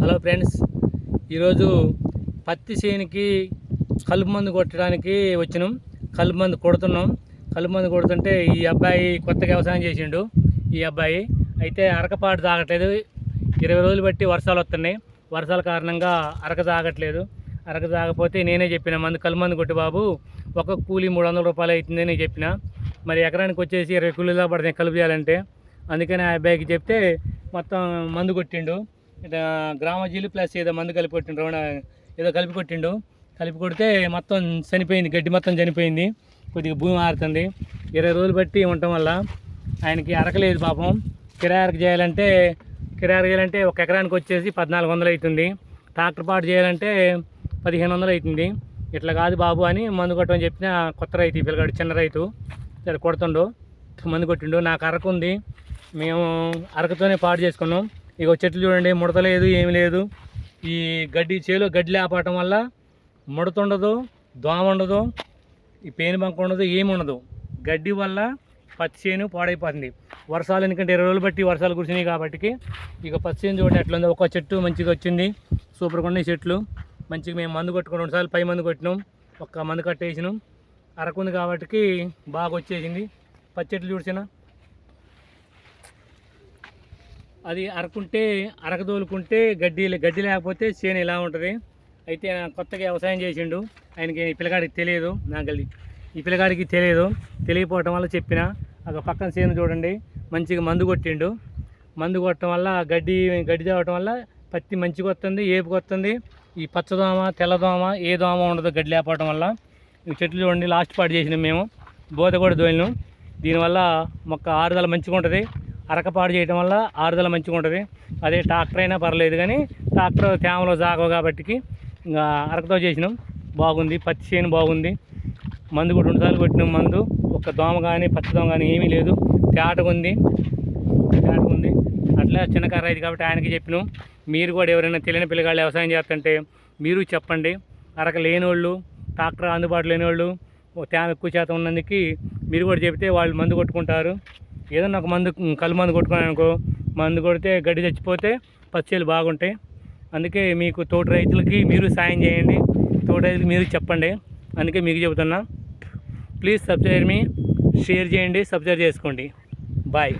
Hello friends ఈరోజు పత్తి చేనుకి కలుపు మందు కొట్టడానికి వచ్చినాం. కలుపు మందు కొడుతున్నాం. కలుపు మందు కొడుతుంటే ఈ అబ్బాయి కొత్తగా వ్యవసాయం చేసిండు ఈ అబ్బాయి. అయితే అరకపాటు తాగట్లేదు. ఇరవై రోజులు బట్టి వర్షాలు వస్తున్నాయి. వర్షాల కారణంగా అరక తాగట్లేదు. అరక తాగపోతే నేనే చెప్పిన మందు కలుపు మందు కొట్టి బాబు. ఒక కూలీ మూడు వందల రూపాయలు అవుతుందని చెప్పిన. మరి ఎకరానికి వచ్చేసి ఇరవై కూలీలా పడుతుంది కలుపు చేయాలంటే. అందుకని ఆ అబ్బాయికి చెప్తే మొత్తం మందు కొట్టిండు. ఇట్లా గ్రామజీలు ప్లస్ ఏదో మందు కలిపి కొట్టిండు రవణ ఏదో కలిపి కొట్టిండు. కలిపి కొడితే మొత్తం చనిపోయింది గడ్డి మొత్తం చనిపోయింది. కొద్దిగా భూమి ఆరుతుంది. ఇరవై రోజులు బట్టి ఉండటం వల్ల ఆయనకి అరకలేదు పాపం. కిరాయరకు చేయాలంటే కిరాయి చేయాలంటే ఒక ఎకరానికి వచ్చేసి పద్నాలుగు వందలు అవుతుంది. ట్రాక్టర్ పాటు చేయాలంటే పదిహేను వందలు అవుతుంది. ఇట్లా కాదు బాబు అని మందు కొట్టమని చెప్పిన కొత్త రైతు ఈ పిల్లగాడు చిన్న రైతు సరే కొడుతుండు. మందు కొట్టిండు. నాకు అరకు ఉంది మేము అరకుతోనే పాడు చేసుకున్నాం. ఇక చెట్లు చూడండి ముడత లేదు ఏమి లేదు. ఈ గడ్డి చేలో గడ్డి లేపటం వల్ల ముడత ఉండదు దోమ ఉండదు ఈ పేను బంక ఉండదు ఏమి ఉండదు. గడ్డి వల్ల పచ్చి చేను పాడైపోతుంది. వర్షాలు ఎందుకంటే ఇరవై రోజులు బట్టి వర్షాలు కురిసినాయి కాబట్టి ఇక పచ్చి చేను చూడండి ఎట్లా ఉంది ఒక చెట్టు మంచిగా వచ్చింది సూపర్గా ఉన్నాయి చెట్లు. మంచిగా మేము మందు కొట్టుకుని రెండుసార్లు పై మందు కొట్టినాం ఒక్క మందు కట్టేసినాం. అరకుంది కాబట్టి బాగా వచ్చేసింది. పచ్చి చెట్లు చూసినా అది అరకుంటే అరకదోలుకుంటే గడ్డి గడ్డి లేకపోతే చేను ఇలా ఉంటుంది. అయితే కొత్తగా వ్యవసాయం చేసిండు. ఆయనకి ఈ పిల్లగాడికి తెలియదు. నాకు అది ఈ పిల్లగాడికి తెలియదు. తెలియకపోవటం వల్ల చెప్పిన. ఒక పక్కన చేను చూడండి. మంచిగా మందు కొట్టిండు. మందు కొట్టడం వల్ల గడ్డి గడ్డి తేవటం వల్ల పత్తి మంచిగా వస్తుంది ఏపుకి వస్తుంది. ఈ పచ్చదోమ తెల్లదోమ ఏ దోమ ఉండదు గడ్డి లేకపోవటం వల్ల. చెట్లు చూడండి లాస్ట్ పాటు చేసినాం మేము. బోత కూడా దోలినాం. దీనివల్ల మొక్క ఆరుదల మంచిగా ఉంటుంది. అరకపాడు చేయడం వల్ల ఆరుదల మంచిగా ఉంటుంది. అదే ట్రాక్టర్ అయినా పర్లేదు కానీ ట్రాక్టర్ తేమలో జాగవు కాబట్టి ఇంకా అరకతో చేసినాం. బాగుంది. పచ్చి చేను బాగుంది. మందు కూడా రెండుసార్లు కొట్టినాం మందు. ఒక దోమ కానీ పచ్చ దోమ కానీ ఏమీ లేదు. తేటగా ఉంది. తేటగా ఉంది. అట్లా చిన్న కర్ర కాబట్టి ఆయనకి చెప్పినాం. మీరు కూడా ఎవరైనా తెలియని పిల్లగాళ్ళు వ్యవసాయం చేస్తుంటే మీరు చెప్పండి. అరక లేనోళ్ళు ట్రాక్టర్ అందుబాటులో లేనివాళ్ళు తేమ ఎక్కువ శాతం ఉన్నందుకు మీరు కూడా చెబితే వాళ్ళు మందు కొట్టుకుంటారు. ఏదన్నా ఒక మందు కళ్ళు మందు కొట్టుకున్నాను అనుకో మందు కొడితే గడ్డి చచ్చిపోతే పచ్చేలు బాగుంటాయి. అందుకే మీకు తోటి రైతులకి మీరు సాయం చేయండి. తోటి రైతులకి మీరు చెప్పండి. అందుకే మీకు చెబుతున్నా. ప్లీజ్ సబ్స్క్రైబ్ మీ షేర్ చేయండి సబ్స్క్రైబ్ చేసుకోండి. బాయ్.